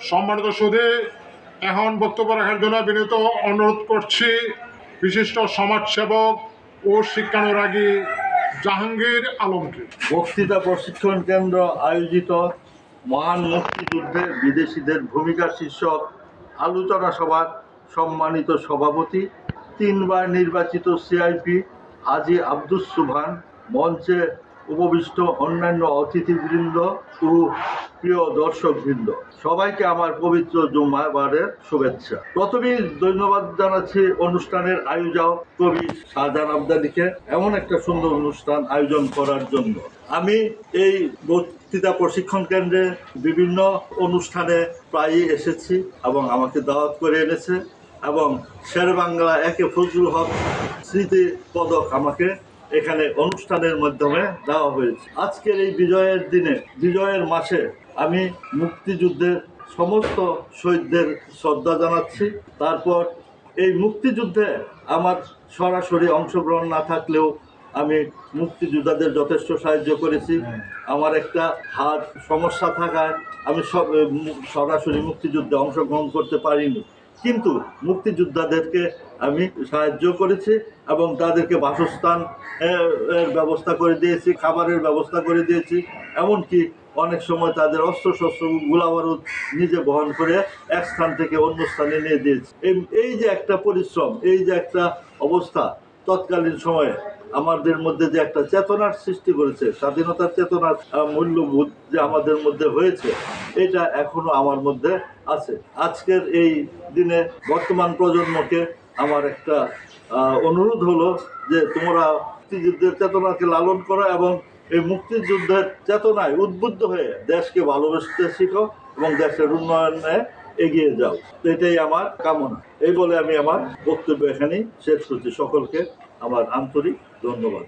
সম্মানিত সুধে এখন বক্তব্য রাখার জন্য বিনীত অনুরোধ করছি বিশিষ্ট সমাজসেবক ও শিক্ষানুরাগী জাহাঙ্গীর আলমকে। বক্তৃতা প্রশিক্ষণ কেন্দ্র আয়োজিত মহান মুক্তিযুদ্ধে বিদেশিদের ভূমিকা শীর্ষক আলোচনা সভার সম্মানিত সভাপতি, তিনবার নির্বাচিত সিআইপি হাজি আব্দুস সুবহান মঞ্চে উপবিষ্ট অন্যান্য অতিথিবৃন্দ ও প্রিয় দর্শকবৃন্দ, সবাইকে আমার পবিত্র জুম্মাবারের শুভেচ্ছা। প্রথমেই ধন্যবাদ জানাচ্ছি অনুষ্ঠানের আয়োজক কবি শাহজাহান আবদালিকে এমন একটা সুন্দর অনুষ্ঠান আয়োজন করার জন্য। আমি এই বক্তৃতা প্রশিক্ষণ কেন্দ্রে বিভিন্ন অনুষ্ঠানে প্রায়ই এসেছি এবং আমাকে দাওয়াত করে এনেছে এবং শের বাংলা একে ফজলুল হক স্মৃতি পদক আমাকে এখানে অনুষ্ঠানের মাধ্যমে দেওয়া হয়েছে। আজকের এই বিজয়ের দিনে, বিজয়ের মাসে আমি মুক্তিযুদ্ধের সমস্ত শহীদদের শ্রদ্ধা জানাচ্ছি। তারপর এই মুক্তিযুদ্ধে আমার সরাসরি অংশগ্রহণ না থাকলেও আমি মুক্তিযোদ্ধাদের যথেষ্ট সাহায্য করেছি। আমার একটা হাত সমস্যা থাকায় আমি সব সরাসরি মুক্তিযুদ্ধে অংশগ্রহণ করতে পারিনি। কিন্তু মুক্তিযোদ্ধাদেরকে আমি সাহায্য করেছি এবং তাদেরকে বাসস্থান এর এর ব্যবস্থা করে দিয়েছি খাবারের ব্যবস্থা করে দিয়েছি। এমনকি অনেক সময় তাদের অস্ত্র শস্ত্র গোলাবারুদ নিজে বহন করে এক স্থান থেকে অন্য স্থানে নিয়ে দিয়েছি। এই- যে একটা পরিশ্রম, এই যে একটা অবস্থা, তৎকালীন সময়ে আমাদের মধ্যে যে একটা চেতনার সৃষ্টি করেছে, স্বাধীনতার চেতনার মূল্যবোধ যে আমাদের মধ্যে হয়েছে, এটা এখনও আমার মধ্যে আছে। আজকের এই দিনে বর্তমান প্রজন্মকে আমার একটা অনুরোধ হলো যে তোমরা মুক্তিযুদ্ধের চেতনাকে লালন করো এবং এই মুক্তিযুদ্ধের চেতনায় উদ্বুদ্ধ হয়ে দেশকে ভালোবাসতে শিখো এবং দেশের উন্নয়নে এগিয়ে যাও। এটাই আমার কামনা। এই বলে আমি আমার বক্তব্য এখানেই শেষ করছি। সকলকে আমার আন্তরিক ধন্যবাদ।